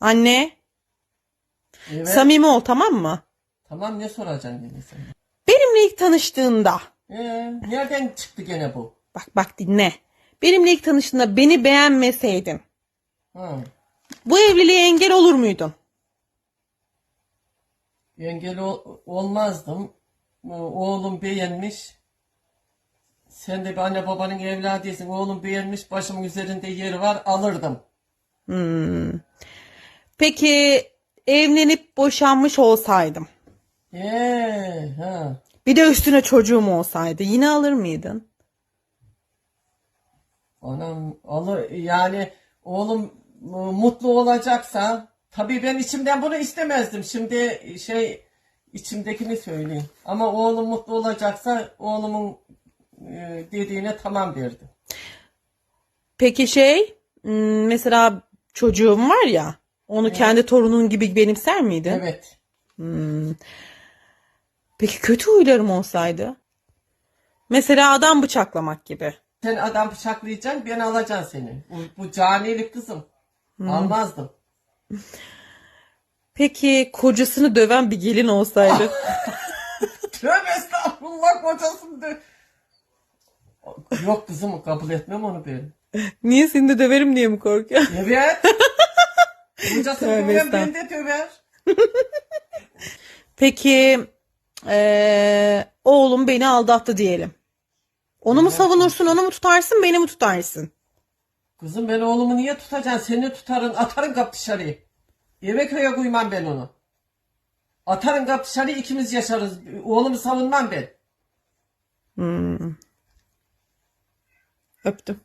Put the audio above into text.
Anne, Evet. samimi ol tamam mı? Tamam ne soracaksın yine sen? Benimle ilk tanıştığında, Ee, nereden çıktı gene bu? bak bak dinle. Benimle ilk tanıştığında beni beğenmeseydin, Ha. bu evliliğe engel olur muydun? Engel ol- olmazdım. Ee, Oğlum beğenmiş. Sen de bir anne babanın evladısın. Oğlum beğenmiş. Başımın üzerinde yeri var. Alırdım. Hmm. Peki evlenip boşanmış olsaydım, Ee, ha. bir de üstüne çocuğum olsaydı yine alır mıydın? Anam alır yani oğlum e, mutlu olacaksa tabii ben içimden bunu istemezdim. Şimdi şey içimdekini söyleyeyim. Ama oğlum mutlu olacaksa oğlumun e, dediğine tamam derdim. Peki şey, mesela çocuğum var ya, onu kendi torunun gibi benimser miydin? Evet. Peki kötü huylarım olsaydı? Mesela adam bıçaklamak gibi. Sen adam bıçaklayacaksın ben alacağım seni. Bu, bu canilik kızım. Almazdım. Peki kocasını döven bir gelin olsaydı? Tövbe estağfurullah kocasını da. Yok kızım kabul etmem onu ben. Niye seni de döverim diye mi korkuyor? Evet. Tövbe döven ben de döver. Peki eee, oğlum beni aldattı diyelim. Onu mu savunursun, onu mu tutarsın, beni mi tutarsın? Kızım ben oğlumu niye tutacaksın? Seni tutarın, atarın kap dışarı. Eve köye koymam ben onu. Atarın kap dışarı ikimiz yaşarız. Oğlumu savunmam ben. Öptüm.